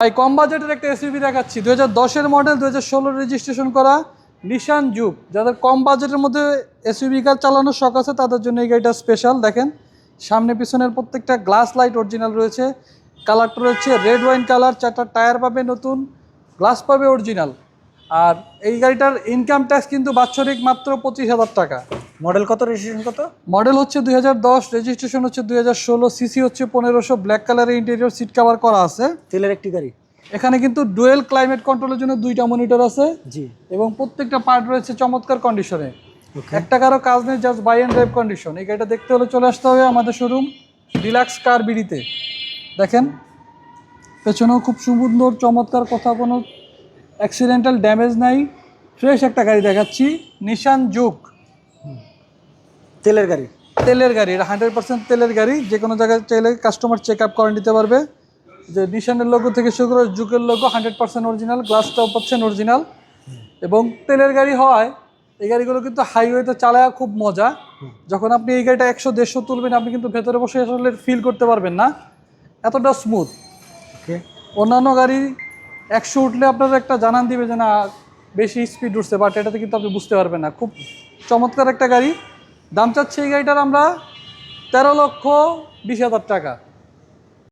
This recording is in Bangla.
ভাই, কম বাজেটের একটা এসইউভি দেখাচ্ছি। দু হাজার মডেল দু হাজার রেজিস্ট্রেশন করা নিশান যুগ যাদের কম বাজেটের মধ্যে এসইউভি কার চালানোর শখ আছে, তাদের জন্য এই গাড়িটা স্পেশাল দেখেন, সামনে পিছনের প্রত্যেকটা গ্লাস লাইট অরিজিনাল রয়েছে। কালারটা রয়েছে রেড ওয়াইন কালার চারটা টায়ার পাবে নতুন গ্লাস পাবে অরিজিনাল আর এই গাড়িটার ইনকাম ট্যাক্স কিন্তু বাৎসরিক মাত্র পঁচিশ হাজার টাকা। মডেল কত রেজিস্ট্রেশন কত? মডেল হচ্ছে দুই হাজার দশ রেজিস্ট্রেশন হচ্ছে দুই হাজার ষোলো সিসি হচ্ছে পনেরোশো ব্ল্যাক কালারের ইন্টেরিয়র সিট কভার করা আছে। তেলের একটি গাড়ি। এখানে কিন্তু ডুয়েল ক্লাইমেট কন্ট্রোলের জন্য দুইটা মনিটর আছে। জি। এবং প্রত্যেকটা পার্ট রয়েছে চমৎকার কন্ডিশনে একটা এক টাকারও কাজ নেই just buy and drive condition এই গাড়িটা দেখতে হলে চলে আসতে হবে আমাদের শোরুম ডিলাক্স কার বিডিতে। দেখেন পেছনেও খুব সুন্দর চমৎকার কথা কোনো অ্যাক্সিডেন্টাল ড্যামেজ নাই। ফ্রেশ একটা গাড়ি দেখাচ্ছি নিশান যুগ তেলের গাড়ি। তেলের গাড়ি এটা হান্ড্রেড পার্সেন্ট তেলের গাড়ি। যে কোনো জায়গায় চাইলে কাস্টমার চেক আপ করে নিতে পারবে। যে নিশানের লোগো থেকে শুরু করে যুগের লোগো হান্ড্রেড পার্সেন্ট অরিজিনাল গ্লাসটাও পাচ্ছেন অরিজিনাল এবং তেলের গাড়ি হওয়ায় এই গাড়িগুলো কিন্তু হাইওয়েতে চালায় খুব মজা। যখন আপনি এই গাড়িটা একশো দেড়শো তুলবেন আপনি কিন্তু ভেতরে বসে আসলে ফিল করতে পারবেন না। এতটা স্মুথ ওকে অন্যান্য গাড়ি একশো উঠলে আপনার একটা জানান দিবে যে না বেশি স্পিড উঠছে। বাট এটাতে কিন্তু আপনি বুঝতে পারবেন না। খুব চমৎকার একটা গাড়ি। দাম চাচ্ছি এই গাড়িটার আমরা তেরো লক্ষ বিশ হাজার টাকা।